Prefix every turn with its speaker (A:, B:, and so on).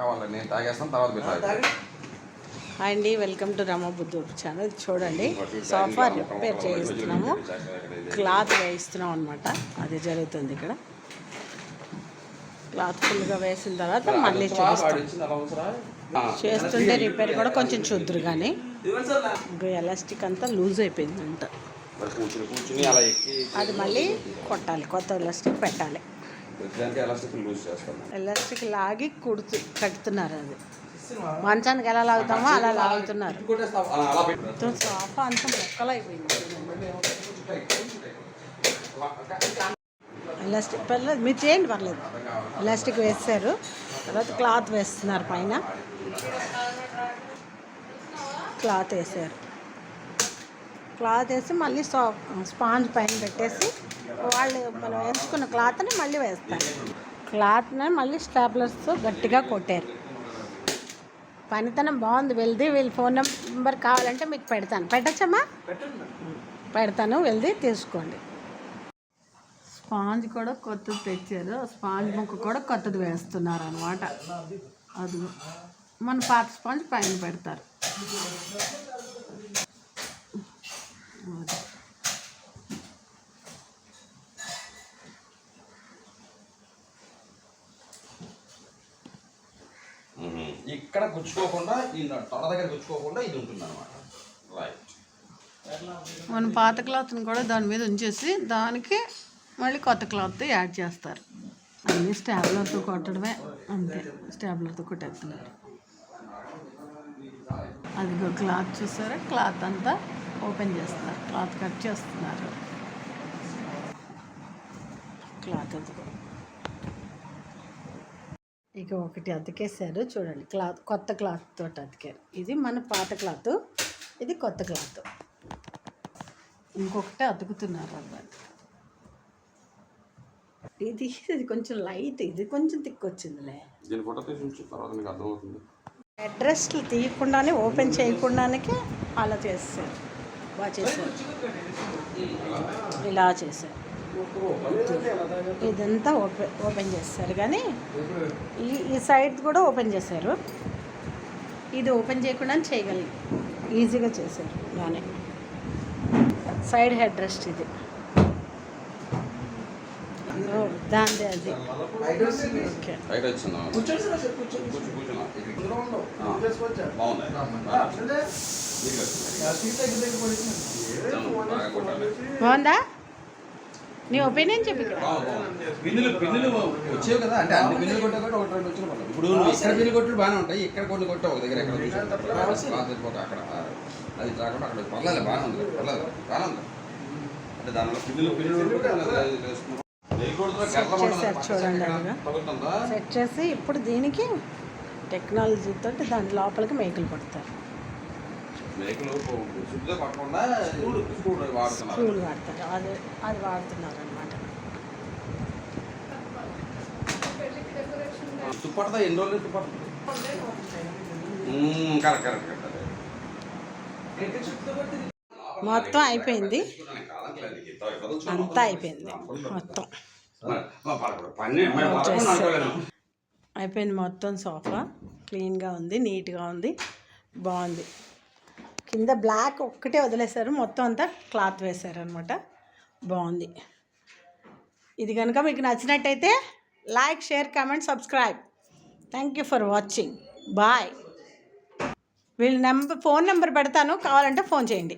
A: కావాలి నేను తాగేస్తాను తర్వాత మీరు.
B: హాయ్ అండి వెల్కమ్ టు రామబుద్ధుడు ఛానల్. చూడండి సోఫా రిపేర్ చేయిస్తున్నాము. క్లాత్ వేయిస్తున్నాం అనమాట అది జరుగుతుంది ఇక్కడ. క్లాత్ ఫుల్గా వేసిన తర్వాత మళ్ళీ చూపిస్తాం. చేస్తుంటే రిపేర్ కూడా కొంచెం చూద్దరు కానీ. ఎలాస్టిక్ అంతా లూజ్ అయిపోయింది అంట
A: మరి కూర్చుని కూర్చుని అలా ఎక్కి
B: అది మళ్ళీ కొట్టాలి కొత్త ఎలాస్టిక్ పెట్టాలి.
A: ఎలాస్టిక్ లూజ్
B: ఎలాస్టిక్ లాగి కుడుతు కట్టుతున్నారు అది. మంచానికి ఎలా లాగుతామో అలా లాగుతున్నారు. సోఫా అంతా మొక్కలు అయిపోయింది ఎలాస్టిక్ పర్లేదు మీరు చేయండి పర్లేదు. ఎలాస్టిక్ వేస్తారు. తర్వాత క్లాత్ వేస్తున్నారు పైన. క్లాత్ వేసారు. క్లాత్ వేసి మళ్ళీ సో స్పాంజ్ పైన పెట్టేసి వాళ్ళు మనం ఎంచుకున్న క్లాత్ని మళ్ళీ వేస్తారు. క్లాత్ని మళ్ళీ స్టాప్లర్స్తో గట్టిగా కొట్టారు. పనితనం బాగుంది. వెళ్ది వీళ్ళ ఫోన్ నెంబర్ కావాలంటే మీకు పెడతాను. పెట్టచ్చమ్మా? పెడతాను. వెళ్ది తీసుకోండి. స్పాంజ్ కూడా కొత్తది తెచ్చారు. స్పాంజ్ ముక్క కూడా కొత్తది వేస్తున్నారు అనమాట అది మన పాత స్పాంజ్ పైన పెడతారు.
A: ఇక్కడ గుచ్చుకోకుండా ఈ తొడ దగ్గర గుచ్చుకోకుండా ఇది ఉంటుంది అనమాట రైట్
B: మన పాత క్లాత్ని కూడా దాని మీద ఉంచేసి దానికి మళ్ళీ కొత్త క్లాత్ యాడ్ చేస్తారు. అన్నీ స్టాబ్లర్తో కొట్టడమే అంతే. స్టాబ్లర్తో కొట్టేస్తున్నారు. అదిగో క్లాత్ చూసారా? క్లాత్ అంతా ఓపెన్ చేస్తున్నారు. క్లాత్ కట్ చేస్తున్నారు. క్లాత్ ఇక ఒకటి అతికేసారు చూడండి క్లాత్ కొత్త క్లాత్ తోటి అతికారు. ఇది మన పాత క్లాత్ ఇది కొత్త క్లాత్. ఇంకొకటి అతుకుతున్నారు అన్నమాట. ఇది ఇది కొంచెం లైట్ ఇది కొంచెం థిక్ వచ్చిందిలే.
A: దీని ఫోటో తీసి ఉంచు తర్వాత నీకు అర్థమవుతుంది.
B: అడ్రస్లు తీయకుండానే ఓపెన్ చేయకుండానే అలా చేస్తారు. బాగా చేశారు. ఇలా చేశారు. ఇదంతా ఓపెన్ ఓపెన్ చేస్తారు. కానీ ఈ ఈ సైడ్ కూడా ఓపెన్ చేశారు. ఇది ఓపెన్ చేయకుండా చేయగలి ఈజీగా చేశారు. బాగానే సైడ్ హెడ్ రెస్ట్ ఇది. దాందే అది ఓకే
A: బాగుందా
B: నీ ఒపీనియన్ చెప్పి ఇక్కడ
A: బాగుంది, పిన్నులు పిన్నులు వచ్చేవి కదా అంటే అన్ని పిన్నులు కొట్టా కూడా ఒకటి రెండు వచ్చిన ఇప్పుడు నువ్వు ఇక్కడ పిన్నులు కొట్టులు బాగానే ఉంటాయి ఇక్కడ కొన్ని కొట్టావు ఒక దగ్గర ఎక్కడ చూసాను. అక్కడ అది కాకుండా అక్కడ పర్లేదు బాగానే ఉంది పర్లేదు బాగానే ఉంది అంటే దానిలో పిన్నులు పిన్నులు ఉండదు.
B: చేశారు చూడండి అలాగా. సెట్ చేసి ఇప్పుడు దీనికి టెక్నాలజీ తోటి దాని లోపలికి మేకలు కొడతారు. స్క్రూలు వాడతారు. అది అది వాడుతున్నారు అనమాట
A: తుప్పడతా ఎన్ని రోజులు తుప్పడుతుంది కరెక్ట్ కరెక్ట్ కరెక్ట్
B: మొత్తం అయిపోయింది. అంతా అయిపోయింది. మొత్తం. అయిపోయింది మొత్తం సోఫా. క్లీన్గా ఉంది నీట్గా ఉంది బాగుంది. కింద బ్లాక్ ఒక్కటే వదిలేశారు మొత్తం అంతా క్లాత్ వేశారు అనమాట బాగుంది. ఇది కనుక మీకు నచ్చినట్టయితే like share comment subscribe. Thank you for watching bye వీళ్ళ నెంబర్ ఫోన్ నెంబర్ పెడతాను కావాలంటే ఫోన్ చేయండి.